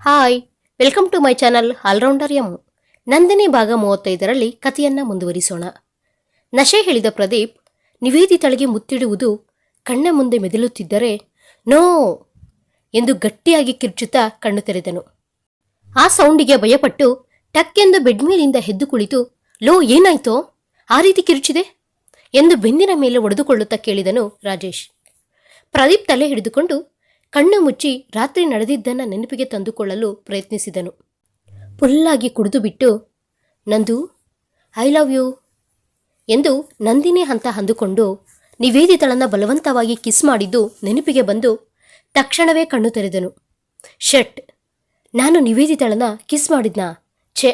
Hi, welcome to my channel allrounder M Nandini ಭಾಗ ಮೂವತ್ತೈದರಲ್ಲಿ ಕಥೆಯನ್ನ ಮುಂದುವರಿಸೋಣ. ನಶೆ ಹೇಳಿದ ಪ್ರದೀಪ್ ನಿವೇದಿತಳಿಗೆ ಮುತ್ತಿಡುವುದು ಕಣ್ಣ ಮುಂದೆ ಮೆದಲುತ್ತಿದ್ದರೆ ನೋ ಎಂದು ಗಟ್ಟಿಯಾಗಿ ಕಿರ್ಚುತ್ತಾ ಕಣ್ಣು ತೆರೆದನು. ಆ ಸೌಂಡಿಗೆ ಭಯಪಟ್ಟು ಟಕ್ಕೆಂದು ಬೆಡ್ ಮೇಲಿಂದ ಎದ್ದು ಕುಳಿತು, ಲೋ, ಏನಾಯ್ತೋ? ಆ ರೀತಿ ಕಿರುಚಿದೆ? ಎಂದು ಬೆನ್ನಿನ ಮೇಲೆ ಒಡೆದುಕೊಳ್ಳುತ್ತಾ ಕೇಳಿದನು ರಾಜೇಶ್. ಪ್ರದೀಪ್ ತಲೆ ಹಿಡಿದುಕೊಂಡು ಕಣ್ಣು ಮುಚ್ಚಿ ರಾತ್ರಿ ನಡೆದಿದ್ದನ್ನು ನೆನಪಿಗೆ ತಂದುಕೊಳ್ಳಲು ಪ್ರಯತ್ನಿಸಿದನು. ಫುಲ್ಲಾಗಿ ಕುಡಿದು ಬಿಟ್ಟು, ನಂದು ಐ ಲವ್ ಯು ಎಂದು ನಂದಿನಿ ಅಂತ ಅಂದುಕೊಂಡು ನಿವೇದಿತಳನ್ನು ಬಲವಂತವಾಗಿ ಕಿಸ್ ಮಾಡಿದ್ದು ನೆನಪಿಗೆ ಬಂದು ತಕ್ಷಣವೇ ಕಣ್ಣು ತೆರೆದನು. ಶಟ್, ನಾನು ನಿವೇದಿತಳನ್ನ ಕಿಸ್ ಮಾಡಿದ್ನಾ? ಛೆ!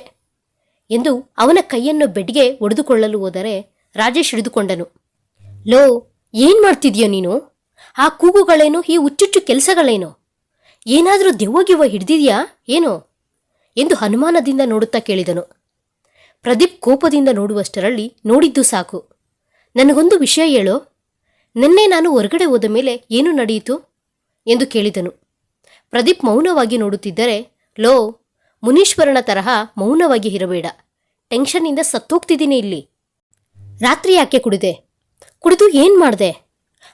ಎಂದು ಅವನ ಕೈಯನ್ನು ಬೆಡ್ಗೆ ಒಡೆದುಕೊಳ್ಳಲು ಹೋದರೆ ರಾಜೇಶ್ ಹಿಡಿದುಕೊಂಡನು. ಲೋ, ಏನ್ ಮಾಡ್ತಿದ್ಯೋ ನೀನು? ಆ ಕೂಗುಗಳೇನು, ಈ ಹುಚ್ಚುಚ್ಚು ಕೆಲಸಗಳೇನು? ಏನಾದರೂ ದೆವ್ವಗಿವ್ವ ಹಿಡ್ದಿದ್ಯಾ? ಏನು? ಎಂದು ಹನುಮಾನದಿಂದ ನೋಡುತ್ತಾ ಕೇಳಿದನು. ಪ್ರದೀಪ್ ಕೋಪದಿಂದ ನೋಡುವಷ್ಟರಲ್ಲಿ ನೋಡಿದ್ದು ಸಾಕು. ನನಗೊಂದು ವಿಷಯ ಹೇಳೋ. ನಿನ್ನೆ ನಾನು ಹೊರಗಡೆ ಹೋದ ಮೇಲೆ ಏನು ನಡೆಯಿತು? ಎಂದು ಕೇಳಿದನು. ಪ್ರದೀಪ್ ಮೌನವಾಗಿ ನೋಡುತ್ತಿದ್ದರೆ, ಲೋ, ಮುನೀಶ್ವರನ ತರಹ ಮೌನವಾಗಿ ಇರಬೇಡ. ಟೆನ್ಷನ್ನಿಂದ ಸತ್ತೋಗ್ತಿದ್ದೀನಿ ಇಲ್ಲಿ. ರಾತ್ರಿ ಯಾಕೆ ಕುಡಿದೆ? ಕುಡಿದು ಏನು ಮಾಡಿದೆ?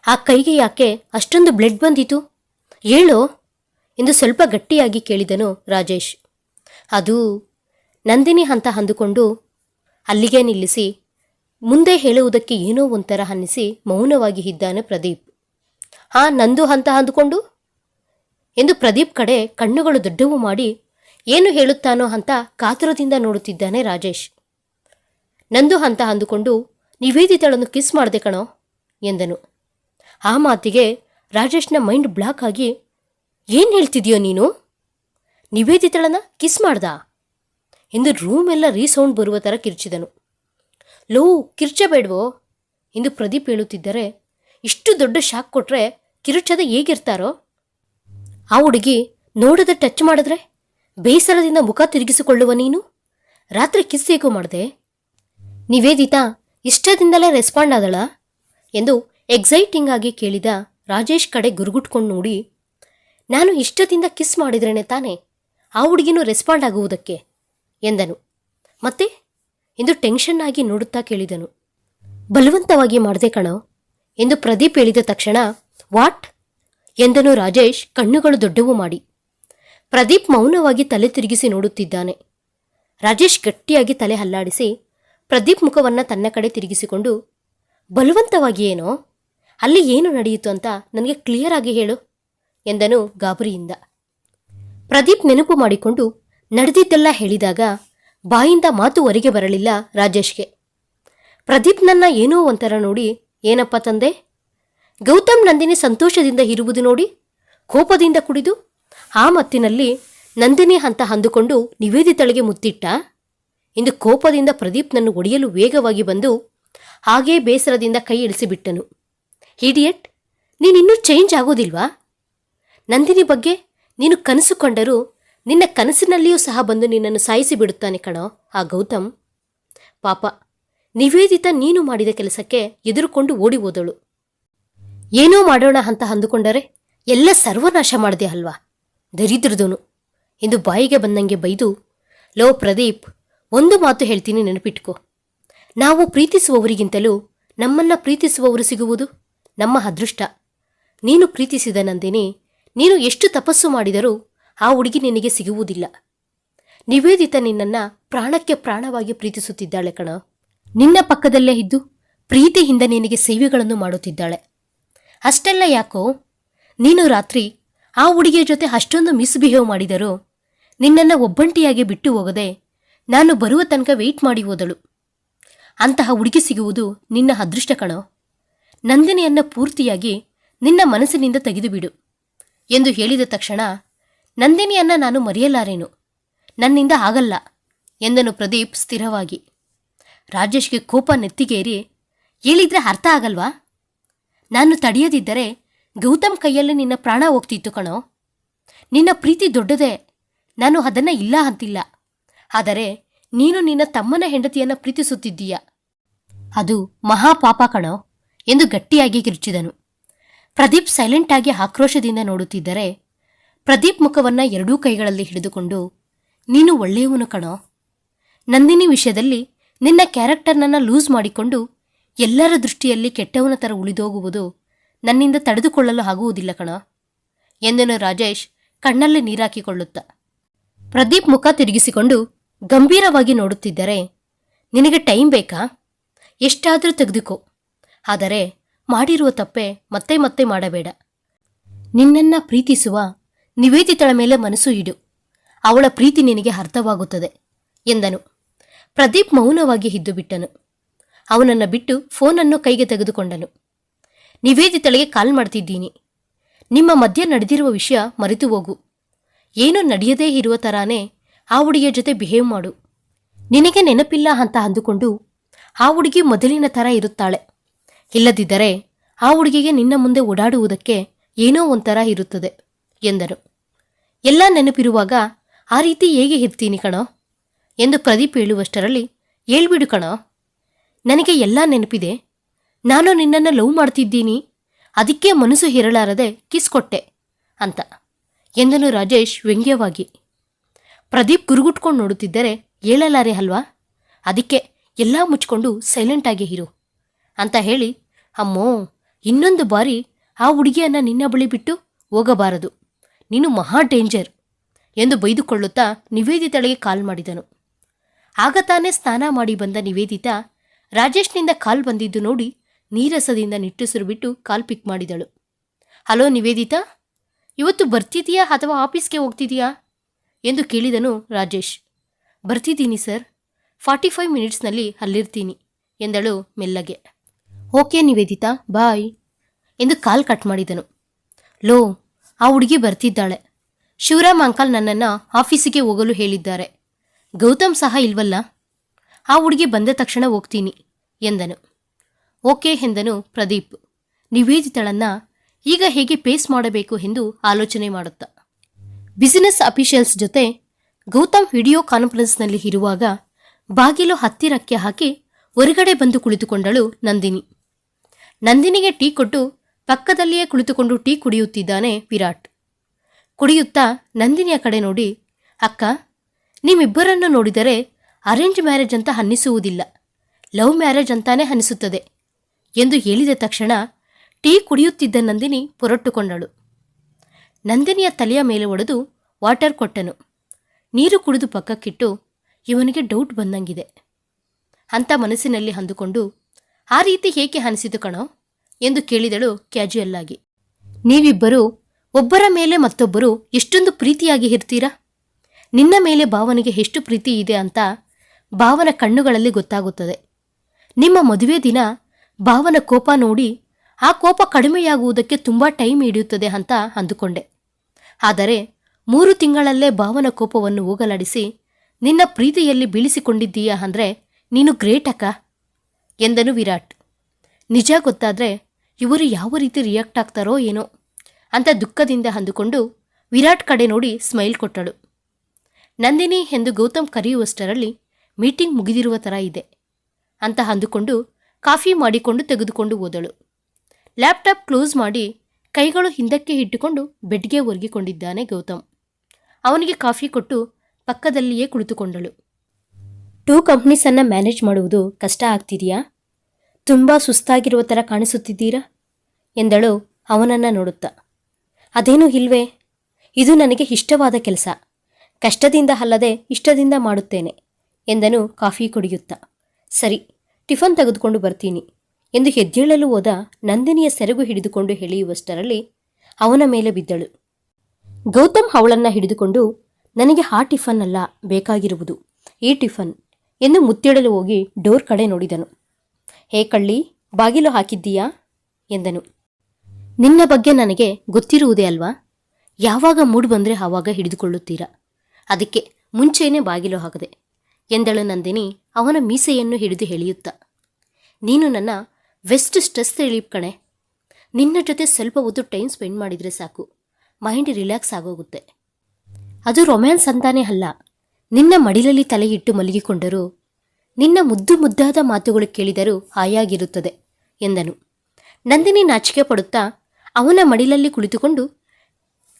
ಆ ಕೈಗೆ ಯಾಕೆ ಅಷ್ಟೊಂದು ಬ್ಲಡ್ ಬಂದಿತು? ಹೇಳು? ಎಂದು ಸ್ವಲ್ಪ ಗಟ್ಟಿಯಾಗಿ ಕೇಳಿದನು ರಾಜೇಶ್. ಅದು ನಂದಿನಿ ಅಂತ ಅಂದುಕೊಂಡು ಅಲ್ಲಿಗೆ ನಿಲ್ಲಿಸಿ, ಮುಂದೆ ಹೇಳುವುದಕ್ಕೆ ಏನೋ ಒಂಥರ ಅನ್ನಿಸಿ ಮೌನವಾಗಿ ಇದ್ದಾನೆ ಪ್ರದೀಪ್. ಆ ನಂದು ಅಂತ ಅಂದುಕೊಂಡು? ಎಂದು ಪ್ರದೀಪ್ ಕಡೆ ಕಣ್ಣುಗಳು ದೊಡ್ಡವು ಮಾಡಿ, ಏನು ಹೇಳುತ್ತಾನೋ ಅಂತ ಕಾತುರದಿಂದ ನೋಡುತ್ತಿದ್ದಾನೆ ರಾಜೇಶ್. ನಂದು ಅಂತ ಅಂದುಕೊಂಡು ನಿವೇದಿತಳನ್ನು ಕಿಸ್ ಮಾಡಿದೆ ಕಣೋ ಎಂದನು. ಆ ಮಾತಿಗೆ ರಾಜೇಶ್ನ ಮೈಂಡ್ ಬ್ಲಾಕ್ ಆಗಿ, ಏನು ಹೇಳ್ತಿದ್ಯೋ ನೀನು? ನಿವೇದಿತಳನ್ನ ಕಿಸ್ ಮಾಡ್ದ? ಎಂದು ರೂಮೆಲ್ಲ ರೀಸೌಂಡ್ ಬರುವ ಥರ ಕಿರ್ಚಿದನು. ಲೋ, ಕಿರ್ಚಬೇಡ್ವೋ? ಎಂದು ಪ್ರದೀಪ್ ಹೇಳುತ್ತಿದ್ದರೆ, ಇಷ್ಟು ದೊಡ್ಡ ಶಾಕ್ ಕೊಟ್ಟರೆ ಕಿರುಚದ ಹೇಗಿರ್ತಾರೋ? ಆ ಹುಡುಗಿ, ನೋಡದೆ ಟಚ್ ಮಾಡಿದ್ರೆ? ಬೇಸರದಿಂದ ಮುಖ ತಿರುಗಿಸಿಕೊಳ್ಳುವ ನೀನು? ರಾತ್ರಿ ಕಿಸ್ ಹೇಗೋ ಮಾಡಿದೆ? ನಿವೇದಿತಾ, ಇಷ್ಟದಿಂದಲೇ ರೆಸ್ಪಾಂಡ್ ಆದಳ? ಎಂದು ಎಕ್ಸೈಟಿಂಗ್ ಆಗಿ ಕೇಳಿದ ರಾಜೇಶ್ ಕಡೆ ಗುರುಗುಟ್ಕೊಂಡು ನೋಡಿ, ನಾನು ಇಷ್ಟದಿಂದ ಕಿಸ್ ಮಾಡಿದ್ರೇನೆ ತಾನೆ? ಆ ಹುಡುಗಿನೂ ರೆಸ್ಪಾಂಡ್ ಆಗುವುದಕ್ಕೆ? ಎಂದನು. ಮತ್ತೆ ಎಂದು ಟೆನ್ಷನ್ ಆಗಿ ನೋಡುತ್ತಾ ಕೇಳಿದನು. ಬಲವಂತವಾಗಿ ಮಾಡಿದೆ ಕಣೋ, ಎಂದು ಪ್ರದೀಪ್ ಹೇಳಿದ ತಕ್ಷಣ, ವಾಟ್? ಎಂದನು ರಾಜೇಶ್ ಕಣ್ಣುಗಳು ದೊಡ್ಡವು ಮಾಡಿ. ಪ್ರದೀಪ್ ಮೌನವಾಗಿ ತಲೆ ತಿರುಗಿಸಿ ನೋಡುತ್ತಿದ್ದಾನೆ. ರಾಜೇಶ್ ಗಟ್ಟಿಯಾಗಿ ತಲೆ ಹಲ್ಲಾಡಿಸಿ ಪ್ರದೀಪ್ ಮುಖವನ್ನು ತನ್ನ ಕಡೆ ತಿರುಗಿಸಿಕೊಂಡು, ಬಲವಂತವಾಗಿ ಏನೋ? ಅಲ್ಲಿ ಏನು ನಡೆಯಿತು ಅಂತ ನನಗೆ ಕ್ಲಿಯರ್ ಆಗಿ ಹೇಳು, ಎಂದನು ಗಾಬರಿಯಿಂದ. ಪ್ರದೀಪ್ ನೆನಪು ಮಾಡಿಕೊಂಡು ನಡೆದಿದ್ದೆಲ್ಲ ಹೇಳಿದಾಗ ಬಾಯಿಂದ ಮಾತು ಹೊರಗೆ ಬರಲಿಲ್ಲ ರಾಜೇಶ್ಗೆ. ಪ್ರದೀಪ್ ನನ್ನ ಏನೋ ಒಂಥರ ನೋಡಿ, ಏನಪ್ಪ ತಂದೆ? ಗೌತಮ್ ನಂದಿನಿ ಸಂತೋಷದಿಂದ ಇರುವುದು ನೋಡಿ, ಕೋಪದಿಂದ ಕುಡಿದು ಆ ಮತ್ತಿನಲ್ಲಿ ನಂದಿನಿ ಅಂತ ಅಂದುಕೊಂಡು ನಿವೇದಿತಳಿಗೆ ಮುತ್ತಿಟ್ಟ? ಇಂದು ಕೋಪದಿಂದ ಪ್ರದೀಪ್ನನ್ನು ಒಡೆಯಲು ವೇಗವಾಗಿ ಬಂದು ಹಾಗೇ ಬೇಸರದಿಂದ ಕೈ ಇಳಿಸಿಬಿಟ್ಟನು. ಹಿಡಿಯಟ್ ನೀನಿನ್ನೂ ಚೇಂಜ್ ಆಗೋದಿಲ್ವಾ? ನಂದಿನಿ ಬಗ್ಗೆ ನೀನು ಕನಸು ಕಂಡರೂ ನಿನ್ನ ಕನಸಿನಲ್ಲಿಯೂ ಸಹ ಬಂದು ನಿನ್ನನ್ನು ಸಾಯಿಸಿ ಬಿಡುತ್ತಾನೆ ಕಣೋ, ಆ ಗೌತಮ್. ಪಾಪ, ನಿವೇದಿತ ನೀನು ಮಾಡಿದ ಕೆಲಸಕ್ಕೆ ಎದುರುಕೊಂಡು ಓಡಿ ಹೋದಳು. ಏನೋ ಮಾಡೋಣ ಅಂತ ಅಂದುಕೊಂಡರೆ ಎಲ್ಲ ಸರ್ವನಾಶ ಮಾಡಿದೆ ಅಲ್ವಾ? ದರಿದ್ರದನು ಎಂದು ಬಾಯಿಗೆ ಬಂದಂಗೆ ಬೈದು, ಲೋ ಪ್ರದೀಪ್, ಒಂದು ಮಾತು ಹೇಳ್ತೀನಿ ನೆನಪಿಟ್ಕೋ. ನಾವು ಪ್ರೀತಿಸುವವರಿಗಿಂತಲೂ ನಮ್ಮನ್ನ ಪ್ರೀತಿಸುವವರು ಸಿಗುವುದು? ನಮ್ಮ ಅದೃಷ್ಟ. ನೀನು ಪ್ರೀತಿಸಿದ ನಂದಿನಿ ನೀನು ಎಷ್ಟು ತಪಸ್ಸು ಮಾಡಿದರೂ ಆ ಹುಡುಗಿ ನಿನಗೆ ಸಿಗುವುದಿಲ್ಲ. ನಿವೇದಿತ ನಿನ್ನನ್ನ ಪ್ರಾಣಕ್ಕೆ ಪ್ರಾಣವಾಗಿ ಪ್ರೀತಿಸುತ್ತಿದ್ದಾಳೆ ಕಣ. ನಿನ್ನ ಪಕ್ಕದಲ್ಲೇ ಇದ್ದು ಪ್ರೀತಿಯಿಂದ ನಿನಗೆ ಸೇವೆಗಳನ್ನು ಮಾಡುತ್ತಿದ್ದಾಳೆ. ಅಷ್ಟೆಲ್ಲ ಯಾಕೋ? ನೀನು ರಾತ್ರಿ ಆ ಹುಡುಗಿಯ ಜೊತೆ ಅಷ್ಟೊಂದು ಮಿಸ್ಬಿಹೇವ್ ಮಾಡಿದರೂ ನಿನ್ನನ್ನು ಒಬ್ಬಂಟಿಯಾಗಿ ಬಿಟ್ಟು ಹೋಗದೆ ನಾನು ಬರುವ ತನಕ ವೆಯ್ಟ್ ಮಾಡಿ ಹೋದಳು. ಅಂತಹ ಹುಡುಗಿ ಸಿಗುವುದು ನಿನ್ನ ಅದೃಷ್ಟ ಕಣೋ. ನಂದಿನಿಯನ್ನ ಪೂರ್ತಿಯಾಗಿ ನಿನ್ನ ಮನಸ್ಸಿನಿಂದ ತೆಗೆದುಬಿಡು ಎಂದು ಹೇಳಿದ ತಕ್ಷಣ, ನಂದಿನಿಯನ್ನ ನಾನು ಮರೆಯಲಾರೇನು? ನನ್ನಿಂದ ಆಗಲ್ಲ ಎಂದನು ಪ್ರದೀಪ್ ಸ್ಥಿರವಾಗಿ. ರಾಜೇಶ್ಗೆ ಕೋಪ ನೆತ್ತಿಗೇರಿ, ಹೇಳಿದ್ರೆ ಅರ್ಥ ಆಗಲ್ವಾ? ನಾನು ತಡೆಯದಿದ್ದರೆ ಗೌತಮ್ ಕೈಯಲ್ಲಿ ನಿನ್ನ ಪ್ರಾಣ ಹೋಗ್ತಿತ್ತು ಕಣೋ. ನಿನ್ನ ಪ್ರೀತಿ ದೊಡ್ಡದೇ, ನಾನು ಅದನ್ನು ಇಲ್ಲ ಅಂತಿಲ್ಲ. ಆದರೆ ನೀನು ನಿನ್ನ ತಮ್ಮನ ಹೆಂಡತಿಯನ್ನು ಪ್ರೀತಿಸುತ್ತಿದ್ದೀಯ? ಅದು ಮಹಾಪಾಪ ಕಣೋ. ಎಂದು ಗಟ್ಟಿಯಾಗಿ ಕಿರುಚಿದನು. ಪ್ರದೀಪ್ ಸೈಲೆಂಟ್ ಆಗಿ ಆಕ್ರೋಶದಿಂದ ನೋಡುತ್ತಿದ್ದರೆ, ಪ್ರದೀಪ್ ಮುಖವನ್ನ ಎರಡೂ ಕೈಗಳಲ್ಲಿ ಹಿಡಿದುಕೊಂಡು, ನೀನು ಒಳ್ಳೆಯವನು ಕಣೋ. ನಂದಿನಿ ವಿಷಯದಲ್ಲಿ ನಿನ್ನ ಕ್ಯಾರೆಕ್ಟರ್ನನ್ನ ಲೂಸ್ ಮಾಡಿಕೊಂಡು ಎಲ್ಲರ ದೃಷ್ಟಿಯಲ್ಲಿ ಕೆಟ್ಟವನ ಥರ ಉಳಿದೋಗುವುದು ನನ್ನಿಂದ ತಡೆದುಕೊಳ್ಳಲು ಆಗುವುದಿಲ್ಲ ಕಣ, ಎಂದನು ರಾಜೇಶ್ ಕಣ್ಣಲ್ಲಿ ನೀರಾಕಿಕೊಳ್ಳುತ್ತ. ಪ್ರದೀಪ್ ಮುಖ ತಿರುಗಿಸಿಕೊಂಡು ಗಂಭೀರವಾಗಿ ನೋಡುತ್ತಿದ್ದರೆ, ನಿನಗೆ ಟೈಮ್ ಬೇಕಾ? ಎಷ್ಟಾದರೂ ತೆಗೆದುಕೋ. ಆದರೆ ಮಾಡಿರುವ ತಪ್ಪೆ ಮತ್ತೆ ಮತ್ತೆ ಮಾಡಬೇಡ. ನಿನ್ನನ್ನ ಪ್ರೀತಿಸುವ ನಿವೇದಿತಳ ಮೇಲೆ ಮನಸ್ಸು ಇಡು. ಅವಳ ಪ್ರೀತಿ ನಿನಗೆ ಅರ್ಥವಾಗುತ್ತದೆ, ಎಂದನು. ಪ್ರದೀಪ್ ಮೌನವಾಗಿ ಹಿದ್ದು ಬಿಟ್ಟನು ಅವನನ್ನು ಬಿಟ್ಟು ಫೋನನ್ನು ಕೈಗೆ ತೆಗೆದುಕೊಂಡನು. ನಿವೇದಿತಳಿಗೆ ಕಾಲ್ ಮಾಡ್ತಿದ್ದೀನಿ. ನಿಮ್ಮ ಮಧ್ಯೆ ನಡೆದಿರುವ ವಿಷಯ ಮರೆತು ಹೋಗು. ಏನೂ ನಡೆಯದೇ ಇರುವ ತರಾನೇ ಆ ಹುಡುಗಿಯ ಜೊತೆ ಬಿಹೇವ್ ಮಾಡು. ನಿನಗೆ ನೆನಪಿಲ್ಲ ಅಂತ ಅಂದುಕೊಂಡು ಆ ಹುಡುಗಿ ಮೊದಲಿನ ಥರ ಇರುತ್ತಾಳೆ. ಇಲ್ಲದಿದ್ದರೆ ಆ ಹುಡುಗಿಗೆ ನಿನ್ನ ಮುಂದೆ ಓಡಾಡುವುದಕ್ಕೆ ಏನೋ ಒಂಥರ ಇರುತ್ತದೆ, ಎಂದರು. ಎಲ್ಲ ನೆನಪಿರುವಾಗ, ಆ ರೀತಿ ಹೇಗೆ ಇರ್ತೀನಿ ಕಣೋ, ಎಂದು ಪ್ರದೀಪ್ ಹೇಳುವಷ್ಟರಲ್ಲಿ, ಹೇಳ್ಬಿಡು ಕಣೋ, ನನಗೆ ಎಲ್ಲ ನೆನಪಿದೆ. ನಾನು ನಿನ್ನನ್ನು ಲವ್ ಮಾಡ್ತಿದ್ದೀನಿ, ಅದಕ್ಕೆ ಮನಸ್ಸು ಹಿರಳಾರದೆ ಕಿಸ್ ಕೊಟ್ಟೆ, ಅಂತ, ಎಂದನು ರಾಜೇಶ್ ವ್ಯಂಗ್ಯವಾಗಿ. ಪ್ರದೀಪ್ ಗುರುಗುಟ್ಕೊಂಡು ನೋಡುತ್ತಿದ್ದರೆ, ಹೇಳಲಾರೆ ಅಲ್ವಾ? ಅದಕ್ಕೆ ಎಲ್ಲ ಮುಚ್ಕೊಂಡು ಸೈಲೆಂಟಾಗಿ ಇರು. ಅಂತ ಹೇಳಿ, ಅಮ್ಮೋ, ಇನ್ನೊಂದು ಬಾರಿ ಆ ಹುಡುಗಿಯನ್ನ ನಿನ್ನ ಬಳಿ ಬಿಟ್ಟು ಹೋಗಬಾರದು. ನೀನು ಮಹಾ ಡೇಂಜರ್ ಎಂದು ಬೈದುಕೊಳ್ಳುತ್ತಾ ನಿವೇದಿತಳಿಗೆ ಕಾಲ್ ಮಾಡಿದನು. ಆಗ ತಾನೇ ಸ್ನಾನ ಮಾಡಿ ಬಂದ ನಿವೇದಿತಾ ರಾಜೇಶ್ನಿಂದ ಕಾಲ್ ಬಂದಿದ್ದು ನೋಡಿ ನೀರಸದಿಂದ ನಿಟ್ಟುಸಿರು ಬಿಟ್ಟು ಕಾಲ್ ಪಿಕ್ ಮಾಡಿದಳು. ಹಲೋ ನಿವೇದಿತಾ, ಇವತ್ತು ಬರ್ತಿದೀಯಾ ಅಥವಾ ಆಫೀಸ್ಗೆ ಹೋಗ್ತಿದೀಯಾ ಎಂದು ಕೇಳಿದನು ರಾಜೇಶ್. ಬರ್ತಿದ್ದೀನಿ ಸರ್. ಫಾರ್ಟಿ ಫೈವ್ ಮಿನಿಟ್ಸ್ನಲ್ಲಿ ಅಲ್ಲಿರ್ತೀನಿ ಎಂದಳು ಮೆಲ್ಲಗೆ. ಓಕೆ ನಿವೇದಿತಾ, ಬಾಯ್ ಎಂದು ಕಾಲ್ ಕಟ್ ಮಾಡಿದನು. ಲೋ, ಆ ಹುಡುಗಿ ಬರ್ತಿದ್ದಾಳೆ. ಶಿವರಾಮ್ ಅಂಕಲ್ ನನ್ನನ್ನು ಆಫೀಸಿಗೆ ಹೋಗಲು ಹೇಳಿದ್ದಾರೆ. ಗೌತಮ್ ಸಹ ಇಲ್ವಲ್ಲ? ಆ ಹುಡುಗಿ ಬಂದ ತಕ್ಷಣ ಹೋಗ್ತೀನಿ ಎಂದನು. ಓಕೆ ಎಂದನು ಪ್ರದೀಪ್. ನಿವೇದಿತಳನ್ನ ಈಗ ಹೇಗೆ ಪೇಸ್ ಮಾಡಬೇಕು ಎಂದು ಆಲೋಚನೆ ಮಾಡುತ್ತಾ. ಬಿಸಿನೆಸ್ ಅಫಿಷಿಯಲ್ಸ್ ಜೊತೆ ಗೌತಮ್ ವಿಡಿಯೋ ಕಾನ್ಫರೆನ್ಸ್ನಲ್ಲಿ ಇರುವಾಗ ಬಾಗಿಲು ಹತ್ತಿರಕ್ಕೆ ಹಾಕಿ ಹೊರಗಡೆ ಬಂದು ಕುಳಿತುಕೊಂಡಳು ನಂದಿನಿ. ನಂದಿನಿಗೆ ಟೀ ಕೊಟ್ಟು ಪಕ್ಕದಲ್ಲಿಯೇ ಕುಳಿತುಕೊಂಡು ಟೀ ಕುಡಿಯುತ್ತಿದ್ದಾನೆ ವಿರಾಟ್. ಕುಡಿಯುತ್ತಾ ನಂದಿನಿಯ ಕಡೆ ನೋಡಿ, ಅಕ್ಕ, ನಿಮ್ಮಿಬ್ಬರನ್ನು ನೋಡಿದರೆ ಅರೇಂಜ್ ಮ್ಯಾರೇಜ್ ಅಂತ ಅನ್ನಿಸುವುದಿಲ್ಲ. ಲವ್ ಮ್ಯಾರೇಜ್ ಅಂತಾನೆ ಅನ್ನಿಸುತ್ತದೆ ಎಂದು ಹೇಳಿದ ತಕ್ಷಣ ಟೀ ಕುಡಿಯುತ್ತಿದ್ದ ನಂದಿನಿ ಪೊರಟ್ಟುಕೊಂಡಳು ನಂದಿನಿಯ ತಲೆಯ ಮೇಲೆ ಒಡೆದು ವಾಟರ್ ಕೊಟ್ಟನು. ನೀರು ಕುಡಿದು ಪಕ್ಕಕ್ಕಿಟ್ಟು, ಇವನಿಗೆ ಡೌಟ್ ಬಂದಂಗಿದೆ ಅಂತ ಮನಸ್ಸಿನಲ್ಲಿ ಅಂದುಕೊಂಡು ಆ ರೀತಿ ಏಕೆ ಅನಿಸಿತು ಕಣೋ? ಎಂದು ಕೇಳಿದಳು ಕ್ಯಾಜುಯಲ್ ಆಗಿ ನೀವಿಬ್ಬರು, ಒಬ್ಬರ ಮೇಲೆ ಮತ್ತೊಬ್ಬರು ಎಷ್ಟೊಂದು ಪ್ರೀತಿಯಾಗಿ ಇರ್ತೀರಾ? ನಿನ್ನ ಮೇಲೆ ಭಾವನಿಗೆ ಎಷ್ಟು ಪ್ರೀತಿ ಇದೆ ಅಂತ ಭಾವನ ಕಣ್ಣುಗಳಲ್ಲಿ ಗೊತ್ತಾಗುತ್ತದೆ. ನಿಮ್ಮ ಮದುವೆ ದಿನ ಭಾವನ ಕೋಪ ನೋಡಿ ಆ ಕೋಪ ಕಡಿಮೆಯಾಗುವುದಕ್ಕೆ ತುಂಬ ಟೈಮ್ ಹಿಡಿಯುತ್ತದೆ ಅಂತ ಅಂದುಕೊಂಡೆ. ಆದರೆ ಮೂರು ತಿಂಗಳಲ್ಲೇ ಭಾವನ ಕೋಪವನ್ನು ಹೋಗಲಾಡಿಸಿ ನಿನ್ನ ಪ್ರೀತಿಯಲ್ಲಿ ಬೀಳಿಸಿಕೊಂಡಿದ್ದೀಯಾ ಅಂದರೆ ನೀನು ಗ್ರೇಟ್ ಅಕ್ಕ. ಎಂದನು ವಿರಾಟ್. ನಿಜ ಗೊತ್ತಾದರೆ ಇವರು ಯಾವ ರೀತಿ ರಿಯಾಕ್ಟ್ ಆಗ್ತಾರೋ ಏನೋ ಅಂತ ದುಃಖದಿಂದ ಅಂದುಕೊಂಡು ವಿರಾಟ್ ಕಡೆ ನೋಡಿ ಸ್ಮೈಲ್ ಕೊಟ್ಟಳು. ನಂದಿನಿ ಎಂದು ಗೌತಮ್ ಕರೆಯುವಷ್ಟರಲ್ಲಿ ಮೀಟಿಂಗ್ ಮುಗಿದಿರುವ ಥರ ಇದೆ ಅಂತ ಅಂದುಕೊಂಡು ಕಾಫಿ ಮಾಡಿಕೊಂಡು ತೆಗೆದುಕೊಂಡು ಹೋದಳು. ಲ್ಯಾಪ್ಟಾಪ್ ಕ್ಲೋಸ್ ಮಾಡಿ ಕೈಗಳು ಹಿಂದಕ್ಕೆ ಇಟ್ಟುಕೊಂಡು ಬೆಡ್ಗೆ ಒರಗಿಕೊಂಡಿದ್ದಾನೆ ಗೌತಮ್. ಅವನಿಗೆ ಕಾಫಿ ಕೊಟ್ಟು ಪಕ್ಕದಲ್ಲಿಯೇ ಕುಳಿತುಕೊಂಡಳು. ಟೂ ಕಂಪ್ನೀಸನ್ನು ಮ್ಯಾನೇಜ್ ಮಾಡುವುದು ಕಷ್ಟ ಆಗ್ತಿದೆಯಾ? ತುಂಬ ಸುಸ್ತಾಗಿರುವ ಥರ ಕಾಣಿಸುತ್ತಿದ್ದೀರಾ? ಎಂದಳು ಅವನನ್ನು ನೋಡುತ್ತಾ. ಅದೇನೂ ಇಲ್ವೇ? ಇದು ನನಗೆ ಇಷ್ಟವಾದ ಕೆಲಸ. ಕಷ್ಟದಿಂದ ಅಲ್ಲದೆ ಇಷ್ಟದಿಂದ ಮಾಡುತ್ತೇನೆ ಎಂದನು ಕಾಫಿ ಕುಡಿಯುತ್ತಾ. ಸರಿ, ಟಿಫನ್ ತೆಗೆದುಕೊಂಡು ಬರ್ತೀನಿ ಎಂದು ಎದ್ದೇಳಲು ಹೋದ ನಂದಿನಿಯ ಸೆರಗು ಹಿಡಿದುಕೊಂಡು ಹೇಳಿಯುವಷ್ಟರಲ್ಲಿ ಅವನ ಮೇಲೆ ಬಿದ್ದಳು. ಗೌತಮ್ ಅವಳನ್ನು ಹಿಡಿದುಕೊಂಡು, ನನಗೆ ಆ ಟಿಫನ್ ಅಲ್ಲ, ಬೇಕಾಗಿರುವುದು. ಈ ಟಿಫನ್ ಎಂದು ಮುತ್ತಿಡಲು ಹೋಗಿ ಡೋರ್ ಕಡೆ ನೋಡಿದನು. ಹೇ ಕಳ್ಳಿ, ಬಾಗಿಲು ಹಾಕಿದ್ದೀಯಾ? ಎಂದನು. ನಿನ್ನ ಬಗ್ಗೆ ನನಗೆ ಗೊತ್ತಿರುವುದೇ ಅಲ್ವಾ? ಯಾವಾಗ ಮೂಡ್ ಬಂದರೆ ಆವಾಗ ಹಿಡಿದುಕೊಳ್ಳುತ್ತೀರಾ? ಅದಕ್ಕೆ ಮುಂಚೆಯೇ ಬಾಗಿಲು ಹಾಕದೆ, ಎಂದಳು ನಂದಿನಿ ಅವನ ಮೀಸೆಯನ್ನು ಹಿಡಿದು ಎಳೆಯುತ್ತ. ನೀನು ನನ್ನ ವೆಸ್ಟ್ ಸ್ಟ್ರೆಸ್ ರಿಲೀಫ್ ಕಣೆ. ನಿನ್ನ ಜೊತೆ ಸ್ವಲ್ಪ ಹೊತ್ತು ಟೈಮ್ ಸ್ಪೆಂಡ್ ಮಾಡಿದರೆ ಸಾಕು. ಮೈಂಡ್ ರಿಲ್ಯಾಕ್ಸ್ ಆಗೋಗುತ್ತೆ. ಅದು ರೊಮ್ಯಾನ್ಸ್ ಅಂತಾನೇ ಅಲ್ಲ. ನಿನ್ನ ಮಡಿಲಲ್ಲಿ ತಲೆಯಿಟ್ಟು ಮಲಗಿಕೊಂಡರೂ ನಿನ್ನ ಮುದ್ದು ಮುದ್ದಾದ ಮಾತುಗಳು ಕೇಳಿದರೂ ಹಾಯಾಗಿರುತ್ತದೆ ಎಂದನು. ನಂದಿನಿ ನಾಚಿಕೆ ಪಡುತ್ತಾ ಅವನ ಮಡಿಲಲ್ಲಿ ಕುಳಿತುಕೊಂಡು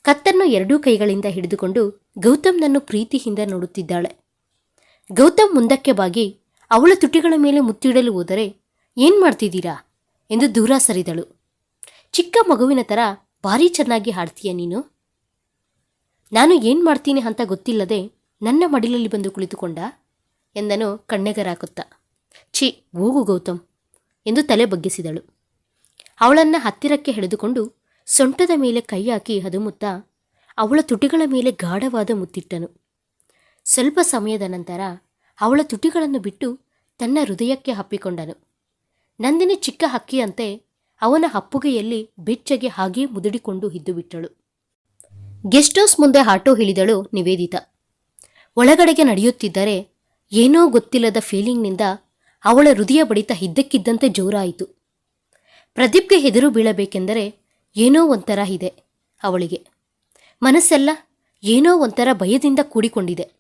ಕತ್ತನ್ನು ಎರಡೂ ಕೈಗಳಿಂದ ಹಿಡಿದುಕೊಂಡು ಗೌತಮ್ನನ್ನು ಪ್ರೀತಿಯಿಂದ ನೋಡುತ್ತಿದ್ದಾಳೆ. ಗೌತಮ್ ಮುಂದಕ್ಕೆ ಬಾಗಿ, ಅವಳ ತುಟಿಗಳ ಮೇಲೆ ಮುತ್ತಿಡಲು ಹೋದರೆ ಏನ್ ಮಾಡ್ತಿದ್ದೀರಾ ಎಂದು ದೂರ ಸರಿದಳು. ಚಿಕ್ಕ ಮಗುವಿನ ಥರ ಭಾರಿ ಚೆನ್ನಾಗಿ ಹಾಡ್ತೀಯ ನೀನು? ನಾನು ಏನು ಮಾಡ್ತೀನಿ ಅಂತ ಗೊತ್ತಿಲ್ಲದೆ ನನ್ನ ಮಡಿಲಲ್ಲಿ ಬಂದು ಕುಳಿತುಕೊಂಡ ಎಂದನು ಕಣ್ಣೆಗರಾಕುತ್ತಾ. ಛೀ, ಹೋಗು ಗೌತಮ್ ಎಂದು ತಲೆ ಬಗ್ಗಿಸಿದಳು. ಅವಳನ್ನು ಹತ್ತಿರಕ್ಕೆ ಹಿಡಿದುಕೊಂಡು ಸೊಂಟದ ಮೇಲೆ ಕೈ ಹಾಕಿ ಹದುಮುತ್ತ ಅವಳ ತುಟಿಗಳ ಮೇಲೆ ಗಾಢವಾದ ಮುತ್ತಿಟ್ಟನು. ಸ್ವಲ್ಪ ಸಮಯದ ನಂತರ ಅವಳ ತುಟಿಗಳನ್ನು ಬಿಟ್ಟು ತನ್ನ ಹೃದಯಕ್ಕೆ ಹಪ್ಪಿಕೊಂಡನು. ನಂದಿನಿ ಚಿಕ್ಕ ಹಕ್ಕಿಯಂತೆ ಅವನ ಹಪ್ಪುಗೆಯಲ್ಲಿ ಬೆಚ್ಚಗೆ ಹಾಗೇ ಮುದುಡಿಕೊಂಡು ಹಿದ್ದು ಬಿಟ್ಟಳು. ಗೆಸ್ಟ್ ಹೌಸ್ ಮುಂದೆ ಆಟೋ ಹಿಳಿದಳು ನಿವೇದಿತಾ. ಒಳಗಡೆಗೆ ನಡೆಯುತ್ತಿದ್ದರೆ ಏನೋ ಗೊತ್ತಿಲ್ಲದ ಫೀಲಿಂಗ್ನಿಂದ ಅವಳ ಹೃದಯ ಬಡಿತ ಇದ್ದಕ್ಕಿದ್ದಂತೆ ಜೋರಾಯಿತು. ಪ್ರದೀಪ್ಗೆ ಹೆದರು ಬೀಳಬೇಕೆಂದರೆ ಏನೋ ಒಂಥರ ಇದೆ ಅವಳಿಗೆ. ಮನಸ್ಸೆಲ್ಲ ಏನೋ ಒಂಥರ ಭಯದಿಂದ ಕೂಡಿಕೊಂಡಿದೆ.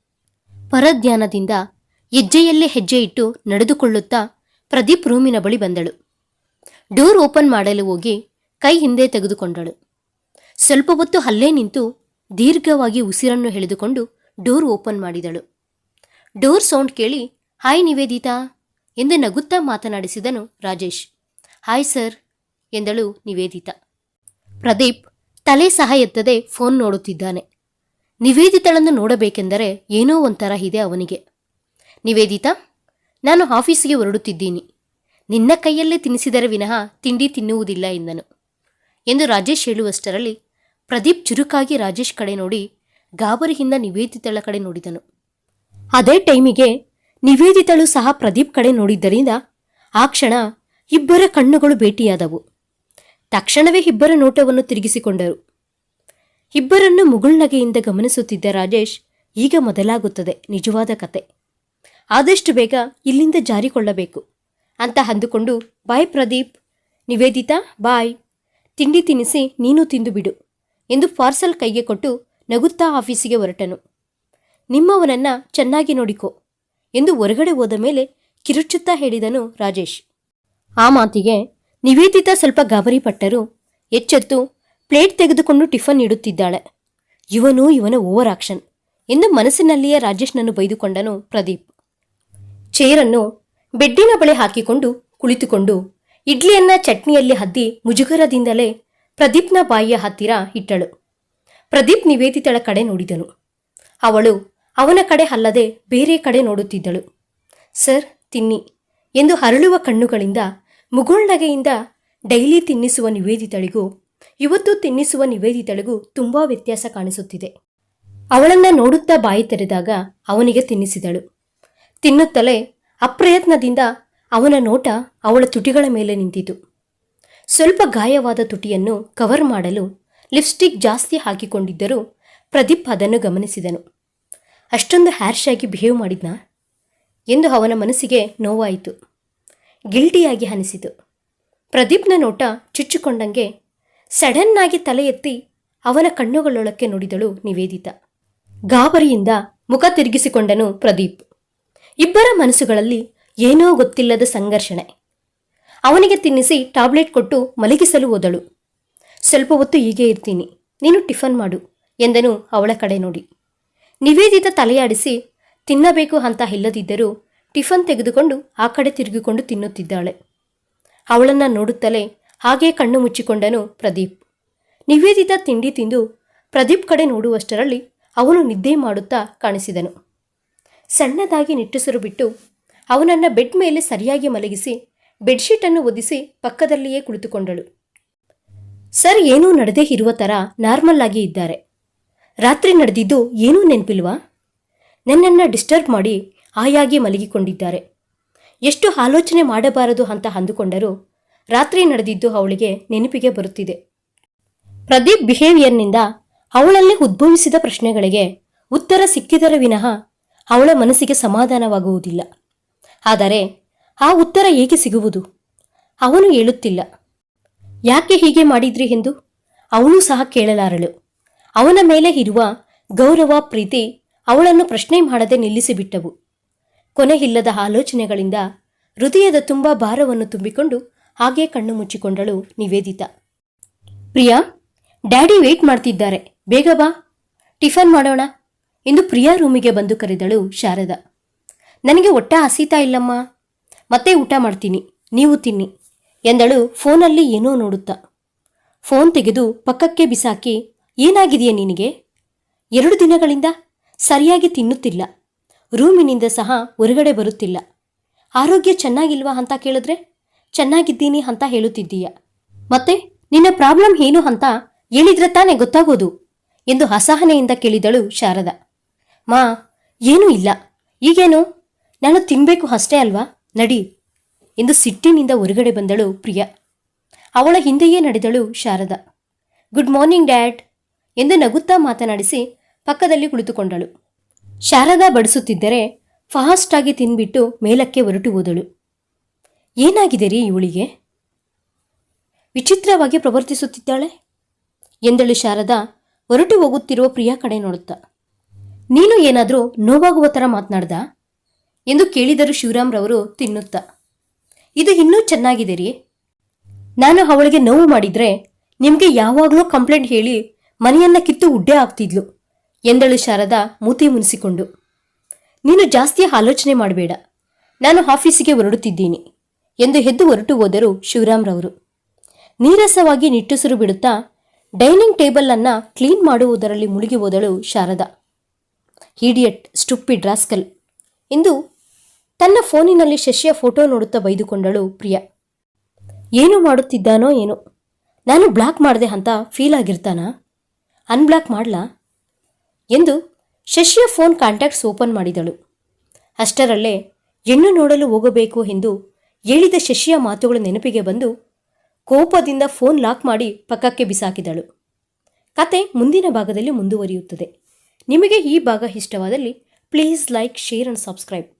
ಪರಧ್ಯಾನದಿಂದ ಹೆಜ್ಜೆಯಲ್ಲೇ ಹೆಜ್ಜೆ ಇಟ್ಟು ನಡೆದುಕೊಳ್ಳುತ್ತಾ ಪ್ರದೀಪ್ ರೂಮಿನ ಬಳಿ ಬಂದಳು. ಡೋರ್ ಓಪನ್ ಮಾಡಲು ಹೋಗಿ ಕೈ ಹಿಂದೆ ತೆಗೆದುಕೊಂಡಳು. ಸ್ವಲ್ಪ ಹೊತ್ತು ಅಲ್ಲೇ ನಿಂತು ದೀರ್ಘವಾಗಿ ಉಸಿರನ್ನು ಎಳೆದುಕೊಂಡು ಡೋರ್ ಓಪನ್ ಮಾಡಿದಳು. ಡೋರ್ ಸೌಂಡ್ ಕೇಳಿ, ಹಾಯ್ ನಿವೇದಿತಾ ಎಂದು ನಗುತ್ತಾ ಮಾತನಾಡಿಸಿದನು ರಾಜೇಶ್. ಹಾಯ್ ಸರ್ ಎಂದಳು ನಿವೇದಿತಾ. ಪ್ರದೀಪ್ ತಲೆ ಸಹ ಎತ್ತದೆ ಫೋನ್ ನೋಡುತ್ತಿದ್ದಾನೆ. ನಿವೇದಿತಳನ್ನು ನೋಡಬೇಕೆಂದರೆ ಏನೋ ಒಂಥರ ಇದೆ ಅವನಿಗೆ. ನಿವೇದಿತಾ, ನಾನು ಆಫೀಸಿಗೆ ಹೊರಡುತ್ತಿದ್ದೀನಿ. ನಿನ್ನ ಕೈಯಲ್ಲೇ ತಿನ್ನಿಸಿದರೆ ವಿನಃ ತಿಂಡಿ ತಿನ್ನುವುದಿಲ್ಲ ಎಂದನು. ಎಂದು ರಾಜೇಶ್ ಹೇಳುವಷ್ಟರಲ್ಲಿ ಪ್ರದೀಪ್ ಚುರುಕಾಗಿ ರಾಜೇಶ್ ಕಡೆ ನೋಡಿ ಗಾಬರಿಯಿಂದ ನಿವೇದಿತಳ ಕಡೆ ನೋಡಿದನು. ಅದೇ ಟೈಮಿಗೆ ನಿವೇದಿತಳು ಸಹ ಪ್ರದೀಪ್ ಕಡೆ ನೋಡಿದ್ದರಿಂದ ಆ ಕ್ಷಣ ಇಬ್ಬರ ಕಣ್ಣುಗಳು ಭೇಟಿಯಾದವು. ತಕ್ಷಣವೇ ಇಬ್ಬರ ನೋಟವನ್ನು ತಿರುಗಿಸಿಕೊಂಡರು. ಇಬ್ಬರನ್ನು ಮುಗುಳ್ನಗೆಯಿಂದ ಗಮನಿಸುತ್ತಿದ್ದ ರಾಜೇಶ್, ಈಗ ಮೊದಲಾಗುತ್ತದೆ, ನಿಜವಾದ ಕತೆ. ಆದಷ್ಟು ಬೇಗ ಇಲ್ಲಿಂದ ಜಾರಿಕೊಳ್ಳಬೇಕು ಅಂತ ಅಂದುಕೊಂಡು, ಬಾಯ್ ಪ್ರದೀಪ್, ನಿವೇದಿತಾ, ಬಾಯ್. ತಿಂಡಿ ತಿನಿಸಿ ನೀನು ತಿಂದು ಬಿಡು ಎಂದು ಪಾರ್ಸಲ್ ಕೈಗೆ ಕೊಟ್ಟು ನಗುತ್ತಾ ಆಫೀಸಿಗೆ ಹೊರಟನು. ನಿಮ್ಮವನನ್ನ ಚೆನ್ನಾಗಿ ನೋಡಿಕೊ ಎಂದು ಹೊರಗಡೆ ಹೋದ ಮೇಲೆ ಕಿರುಚುತ್ತಾ ಹೇಳಿದನು ರಾಜೇಶ್. ಆ ಮಾತಿಗೆ ನಿವೇದಿತಾ ಸ್ವಲ್ಪ ಗಾಬರಿಪಟ್ಟರು ಎಚ್ಚೆತ್ತು ಪ್ಲೇಟ್ ತೆಗೆದುಕೊಂಡು ಟಿಫನ್ ಇಡುತ್ತಿದ್ದಾಳೆ ಇವನು ಇವನ ಓವರ್ ಆಕ್ಷನ್ ಎಂದು ಮನಸ್ಸಿನಲ್ಲಿಯೇ ರಾಜೇಶ್ನನ್ನು ಬೈದುಕೊಂಡನು ಪ್ರದೀಪ್. ಚೇರನ್ನು ಬೆಡ್ಡಿನ ಬಳಿ ಹಾಕಿಕೊಂಡು ಕುಳಿತುಕೊಂಡು ಇಡ್ಲಿಯನ್ನ ಚಟ್ನಿಯಲ್ಲಿ ಹದ್ದಿ ಮುಜುಗರದಿಂದಲೇ ಪ್ರದೀಪ್ನ ಬಾಯಿಯ ಹತ್ತಿರ ಇಟ್ಟಳು. ಪ್ರದೀಪ್ ನಿವೇದಿತಳ ಕಡೆ ನೋಡಿದನು ಅವಳು ಅವನ ಕಡೆ ಅಲ್ಲದೆ ಬೇರೆ ಕಡೆ ನೋಡುತ್ತಿದ್ದಳು. ಸರ್, ತಿನ್ನಿ. ಎಂದು ಹರಳುವ ಕಣ್ಣುಗಳಿಂದ ಮುಗುಳ್ನಗೆಯಿಂದ ಡೈಲಿ ತಿನ್ನಿಸುವ ನಿವೇದಿತಳಿಗೂ, ಇವತ್ತು ತಿನ್ನಿಸುವ ನಿವೇದಿತಳಿಗೂ ತುಂಬಾ ವ್ಯತ್ಯಾಸ ಕಾಣಿಸುತ್ತಿದೆ. ಅವಳನ್ನ ನೋಡುತ್ತಾ ಬಾಯಿ ತೆರೆದಾಗ ಅವನಿಗೆ ತಿನ್ನಿಸಿದಳು. ತಿನ್ನುತ್ತಲೇ ಅಪ್ರಯತ್ನದಿಂದ ಅವನ ನೋಟ ಅವಳ ತುಟಿಗಳ ಮೇಲೆ ನಿಂತಿತು. ಸ್ವಲ್ಪ ಗಾಯವಾದ ತುಟಿಯನ್ನು ಕವರ್ ಮಾಡಲು ಲಿಪ್ಸ್ಟಿಕ್ ಜಾಸ್ತಿ ಹಾಕಿಕೊಂಡಿದ್ದರೂ ಪ್ರದೀಪ್ ಅದನ್ನು ಗಮನಿಸಿದನು. ಅಷ್ಟೊಂದು ಹ್ಯಾರ್ಶ್ ಆಗಿ ಬಿಹೇವ್ ಮಾಡಿದ್ನಾ? ಎಂದು ಅವನ ಮನಸ್ಸಿಗೆ ನೋವಾಯಿತು. ಗಿಲ್ಟಿಯಾಗಿ ಅನಿಸಿತು ಪ್ರದೀಪ್ನ ನೋಟ ಚುಚ್ಚಿಕೊಂಡಂಗೆ ಸಡನ್ನಾಗಿ ತಲೆ ಎತ್ತಿ ಅವನ ಕಣ್ಣುಗಳೊಳಕ್ಕೆ ನುಡಿದಳು ನಿವೇದಿತ. ಗಾಬರಿಯಿಂದ ಮುಖ ತಿರುಗಿಸಿಕೊಂಡನು ಪ್ರದೀಪ್. ಇಬ್ಬರ ಮನಸ್ಸುಗಳಲ್ಲಿ ಏನೋ ಗೊತ್ತಿಲ್ಲದ ಸಂಘರ್ಷಣೆ. ಅವನಿಗೆ ತಿನ್ನಿಸಿ ಟ್ಯಾಬ್ಲೆಟ್ ಕೊಟ್ಟು ಮಲಗಿಸಲು ಹೋದಳು. ಸ್ವಲ್ಪ ಹೊತ್ತು ಹೀಗೆ ಇರ್ತೀನಿ. ನೀನು ಟಿಫನ್ ಮಾಡು ಎಂದನು ಅವಳ ಕಡೆ ನೋಡಿ. ನಿವೇದಿತ ತಲೆಯಾಡಿಸಿ, ತಿನ್ನಬೇಕು ಅಂತ ಇಲ್ಲದಿದ್ದರೂ ಟಿಫನ್ ತೆಗೆದುಕೊಂಡು ಆ ಕಡೆ ತಿರುಗಿಕೊಂಡು ತಿನ್ನುತ್ತಿದ್ದಾಳೆ. ಅವಳನ್ನು ನೋಡುತ್ತಲೇ ಹಾಗೇ ಕಣ್ಣು ಮುಚ್ಚಿಕೊಂಡನು ಪ್ರದೀಪ್. ನಿವೇದಿತ ತಿಂಡಿ ತಿಂದು ಪ್ರದೀಪ್ ಕಡೆ ನೋಡುವಷ್ಟರಲ್ಲಿ ಅವನು ನಿದ್ದೆ ಮಾಡುತ್ತಾ ಕಾಣಿಸಿದನು. ಸಣ್ಣದಾಗಿ ನಿಟ್ಟುಸಿರು ಬಿಟ್ಟು ಅವನನ್ನು ಬೆಡ್ ಮೇಲೆ ಸರಿಯಾಗಿ ಮಲಗಿಸಿ, ಬೆಡ್ಶೀಟನ್ನು ಒದಿಸಿ ಪಕ್ಕದಲ್ಲಿಯೇ ಕುಳಿತುಕೊಂಡಳು. ಸರ್, ಏನೂ ನಡೆದೇ ಇರುವ ಥರ ನಾರ್ಮಲ್ ಆಗಿ ಇದ್ದಾರೆ. ರಾತ್ರಿ ನಡೆದಿದ್ದು ಏನೂ ನೆನಪಿಲ್ವಾ? ನನ್ನನ್ನು ಡಿಸ್ಟರ್ಬ್ ಮಾಡಿ ಆಯಾಗಿ ಮಲಗಿಕೊಂಡಿದ್ದಾರೆ. ಎಷ್ಟು ಆಲೋಚನೆ ಮಾಡಬಾರದು ಅಂತ ಅಂದುಕೊಂಡರೂ ರಾತ್ರಿ ನಡೆದಿದ್ದು ಅವಳಿಗೆ ನೆನಪಿಗೆ ಬರುತ್ತಿದೆ. ಪ್ರದೀಪ್ ಬಿಹೇವಿಯರ್ನಿಂದ ಅವಳಲ್ಲಿ ಉದ್ಭವಿಸಿದ ಪ್ರಶ್ನೆಗಳಿಗೆ ಉತ್ತರ ಸಿಕ್ಕಿದರ ವಿನಃ ಅವಳ ಮನಸ್ಸಿಗೆ ಸಮಾಧಾನವಾಗುವುದಿಲ್ಲ. ಆದರೆ ಆ ಉತ್ತರ ಹೇಗೆ ಸಿಗುವುದು? ಅವನು ಹೇಳುತ್ತಿಲ್ಲ. ಯಾಕೆ ಹೀಗೆ ಮಾಡಿದ್ರಿ ಎಂದು ಅವಳು ಸಹ ಕೇಳಲಾರಳು. ಅವನ ಮೇಲೆ ಇರುವ ಗೌರವ, ಪ್ರೀತಿ ಅವಳನ್ನು ಪ್ರಶ್ನೆ ಮಾಡದೆ ನಿಲ್ಲಿಸಿಬಿಟ್ಟವು ಕೊನೆಯಿಲ್ಲದ ಆಲೋಚನೆಗಳಿಂದ ಹೃದಯದ ತುಂಬ ಭಾರವನ್ನು ತುಂಬಿಕೊಂಡು ಹಾಗೆ ಕಣ್ಣು ಮುಚ್ಚಿಕೊಂಡಳು ನಿವೇದಿತಾ. ಪ್ರಿಯಾ, ಡ್ಯಾಡಿ ವೇಟ್ ಮಾಡ್ತಿದ್ದಾರೆ. ಬೇಗ ಬಾ. ಟಿಫನ್ ಮಾಡೋಣ. ಎಂದು ಪ್ರಿಯಾ ರೂಮಿಗೆ ಬಂದು ಕರೆದಳು ಶಾರದಾ. ನನಗೆ ಒಟ್ಟ ಹಸೀತಾ ಇಲ್ಲಮ್ಮ. ಮತ್ತೆ ಊಟ ಮಾಡ್ತೀನಿ. ನೀವು ತಿನ್ನಿ. ಎಂದಳು ಫೋನಲ್ಲಿ ಏನೋ ನೋಡುತ್ತಾ. ಫೋನ್ ತೆಗೆದು ಪಕ್ಕಕ್ಕೆ ಬಿಸಾಕಿ, ಏನಾಗಿದೆಯಾ ನಿನಗೆ? ಎರಡು ದಿನಗಳಿಂದ ಸರಿಯಾಗಿ ತಿನ್ನುತ್ತಿಲ್ಲ. ರೂಮಿನಿಂದ ಸಹ ಹೊರಗಡೆ ಬರುತ್ತಿಲ್ಲ. ಆರೋಗ್ಯ ಚೆನ್ನಾಗಿಲ್ವಾ ಅಂತ ಕೇಳಿದ್ರೆ, ಚೆನ್ನಾಗಿದ್ದೀನಿ ಅಂತ ಹೇಳುತ್ತಿದ್ದೀಯ. ಮತ್ತೆ, ನಿನ್ನ ಪ್ರಾಬ್ಲಮ್ ಏನು ಅಂತ ಹೇಳಿದ್ರೆ ತಾನೇ ಗೊತ್ತಾಗೋದು ಎಂದು ಅಸಹನೆಯಿಂದ ಕೇಳಿದಳು ಶಾರದ. ಮಾ, ಏನೂ ಇಲ್ಲ. ಈಗೇನು? ನಾನು ತಿನ್ಬೇಕು ಅಷ್ಟೇ ಅಲ್ವಾ? ನಡಿ. ಎಂದು ಸಿಟ್ಟಿನಿಂದ ಹೊರಗಡೆ ಬಂದಳು ಪ್ರಿಯಾ. ಅವಳ ಹಿಂದೆಯೇ ನಡೆದಳು ಶಾರದ. ಗುಡ್ ಮಾರ್ನಿಂಗ್, ಡ್ಯಾಡ್ ಎಂದು ನಗುತ್ತಾ ಮಾತನಾಡಿಸಿ ಪಕ್ಕದಲ್ಲಿ ಕುಳಿತುಕೊಂಡಳು. ಶಾರದಾ ಬಡಿಸುತ್ತಿದ್ದರೆ ಫಾಸ್ಟಾಗಿ ತಿನ್ಬಿಟ್ಟು ಮೇಲಕ್ಕೆ ಹೊರಟು ಹೋದಳು. ಏನಾಗಿದೆ ರೀ ಇವಳಿಗೆ? ವಿಚಿತ್ರವಾಗಿ ಪ್ರವರ್ತಿಸುತ್ತಿದ್ದಾಳೆ? ಎಂದಳು ಶಾರದಾ ಹೊರಟು ಹೋಗುತ್ತಿರುವ ಪ್ರಿಯಾ ಕಡೆ ನೋಡುತ್ತಾ. ನೀನು ಏನಾದರೂ ನೋವಾಗುವ ಥರ ಮಾತನಾಡ್ದ? ಎಂದು ಕೇಳಿದರು ಶಿವರಾಮ್ರವರು ತಿನ್ನುತ್ತಾ. ಇದು ಇನ್ನೂ ಚೆನ್ನಾಗಿದೆ ರೀ. ನಾನು ಅವಳಿಗೆ ನೋವು ಮಾಡಿದ್ರೆ ನಿಮಗೆ ಯಾವಾಗಲೂ ಕಂಪ್ಲೇಂಟ್ ಹೇಳಿ ಮನೆಯನ್ನ ಕಿತ್ತು ಉಡ್ಡೆ ಆಗ್ತಿದ್ಲು, ಎಂದಳು ಶಾರದಾ ಮೂತಿ ಮುನಿಸಿಕೊಂಡು. ನೀನು ಜಾಸ್ತಿ ಆಲೋಚನೆ ಮಾಡಬೇಡ, ನಾನು ಆಫೀಸಿಗೆ ಹೊರಡುತ್ತಿದ್ದೀನಿ, ಎಂದು ಹೆದ್ದು ಹೊರಟು ಹೋದರು ಶಿವರಾಮ್ರವರು ನೀರಸವಾಗಿ ನಿಟ್ಟುಸಿರು ಬಿಡುತ್ತಾ ಡೈನಿಂಗ್ ಟೇಬಲ್ ಕ್ಲೀನ್ ಮಾಡುವುದರಲ್ಲಿ ಮುಳುಗಿ ಹೋದಳು ಶಾರದಾ. ಹೀಡಿಯಟ್ ಸ್ಟುಪ್ಪಿಡ್ ರಾಸ್ಕಲ್ ಎಂದು ತನ್ನ ಫೋನಿನಲ್ಲಿ ಶಶಿಯ ಫೋಟೋ ನೋಡುತ್ತಾ ಬೈದುಕೊಂಡಳು ಪ್ರಿಯಾ. ಏನು ಮಾಡುತ್ತಿದ್ದಾನೋ ಏನೋ. ನಾನು ಬ್ಲಾಕ್ ಮಾಡಿದೆ ಅಂತ ಫೀಲ್ ಆಗಿರ್ತಾನಾ? ಅನ್ಬ್ಲಾಕ್ ಮಾಡ್ಲಾ? ಎಂದು ಶಶಿಯ ಫೋನ್ ಕಾಂಟ್ಯಾಕ್ಟ್ಸ್ ಓಪನ್ ಮಾಡಿದಳು. ಅಷ್ಟರಲ್ಲೇ ಹೆಣ್ಣು ನೋಡಲು ಹೋಗಬೇಕು ಎಂದು ಹೇಳಿದ ಶಶಿಯ ಮಾತುಗಳು ನೆನಪಿಗೆ ಬಂದು ಕೋಪದಿಂದ ಫೋನ್ ಲಾಕ್ ಮಾಡಿ ಪಕ್ಕಕ್ಕೆ ಬಿಸಾಕಿದಳು. ಕತೆ ಮುಂದಿನ ಭಾಗದಲ್ಲಿ ಮುಂದುವರಿಯುತ್ತದೆ. ನಿಮಗೆ ಈ ಭಾಗ ಇಷ್ಟವಾದಲ್ಲಿ please like, share, and subscribe.